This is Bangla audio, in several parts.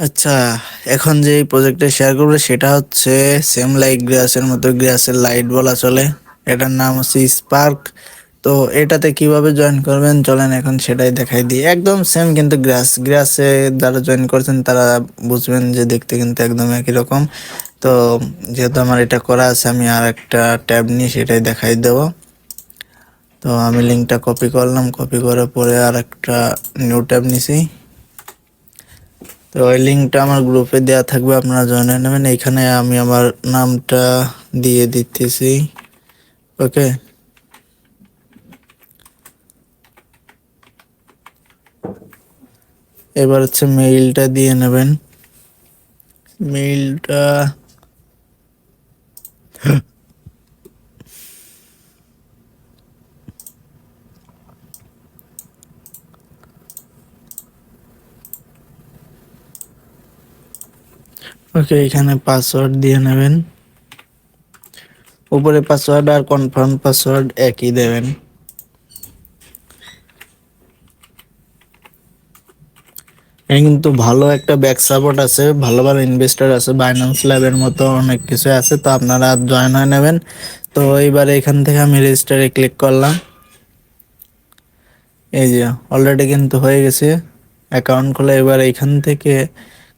আচ্ছা এখন যে প্রজেক্টটা শেয়ার করব সেটা হচ্ছে সেম লাইক গ্রাসের মতো গ্রাসের লাইট বলা চলে। এটার নাম হচ্ছে স্পার্ক তো এটাতে কীভাবে জয়েন করবেন? চলেন এখন সেটাই দেখাই দিই। একদম সেম কিন্তু গ্রাস গ্রাসে যারা জয়েন করছেন, তারা বুঝবেন যে দেখতে কিন্তু একদম একই রকম। তো যেহেতু আমার এটা করা আছে, আমি আর একটা ট্যাব নিয়ে সেটাই দেখাই দেবো। তো আমি লিঙ্কটা কপি করলাম। কপি করার পরে আর একটা নিউ ট্যাব নিছি। তো ওই লিঙ্কটা আমার গ্রুপে দেওয়া থাকবে, আপনারা জয়েন নেবেন। এইখানে আমি আমার নামটা দিয়ে দিতেছি। ওকে? এবার হচ্ছে মেইলটা দিয়ে নেবেন। মেইলটা ওকে, এখানে পাসওয়ার্ড দিয়ে নেবেন। উপরে পাসওয়ার্ড আর কনফার্ম পাসওয়ার্ড একই দেবেন। কিন্তু ভালো একটা ব্যাক সাপোর্ট আছে, ভালো ভালো ইনভেস্টর আছে বাইন্যান্স ল্যাবের মতো অনেক কিছু আছে, তো আপনারা জয়েন হয়ে নেবেন। তো এইবার এখান থেকে আমি রেজিস্টারে ক্লিক করলাম। এই যে অলরেডি কিন্তু হয়ে গেছে। অ্যাকাউন্ট খোলা এবার এখান থেকে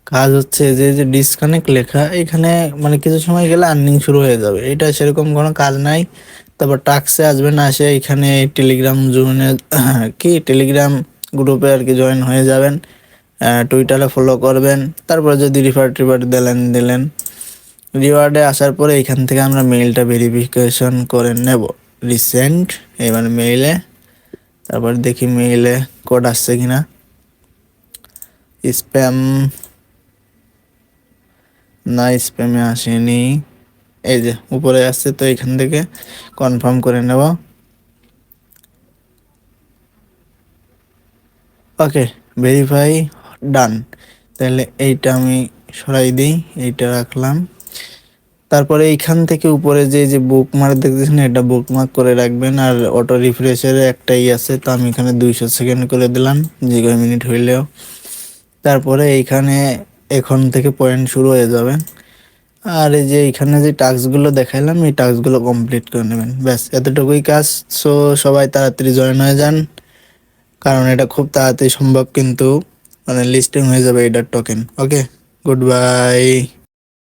কাজ হচ্ছে যে যে ডিসকানেক্ট লেখা, এখানে মানে কিছু সময় গেলে আর্নিং শুরু হয়ে যাবে। এটা সেরকম কোনো কাজ নাই। তারপর টাক্সে আসবেন আসে এখানে টেলিগ্রাম জুনে কি টেলিগ্রাম গ্রুপে আর কি জয়েন হয়ে যাবেন টুইটারে ফলো করবেন, তারপরে যদি রিফার টিফার দিলেন দিলেন। রিওয়ার্ডে আসার পরে এখান থেকে আমরা মেইলটা ভেরিফিকেশন করে নেব। রিসেন্ট এবার মেইলে তারপর দেখি মেইলে কোড আসছে কিনা। স্প্যাম না স্প্যামে আসেনি। এই যে, উপরে আসছে, তো এখান থেকে কনফার্ম করে নেব। ওকে ভেরিফাই ডান তাহলে এইটা আমি সরাই দিই, এইটা রাখলাম। তারপরে এইখান থেকে উপরে যে যে বুক মার্ক দেখতেছেন, এটা বুক মার্ক করে রাখবেন। আর অটো রিফ্রেশের একটাই আছে, তো আমি এখানে দুইশো সেকেন্ড করে দিলাম, যে মিনিট হইলেও। তারপরে এইখানে এখন থেকে পয়েন্ট শুরু হয়ে যাবে। আর এই যে এখানে যে টাস্কগুলো দেখাইলাম, এই টাস্কগুলো কমপ্লিট করে নেবেন। ব্যাস, এতটুকুই কাজ। সো সবাই তাড়াতাড়ি জয়েন হয়ে যান। কারণ এটা খুব তাড়াতাড়ি সম্ভব, কিন্তু মানে লিস্টিং হয়ে যাবে এটার টোকেন ওকে গুড বাই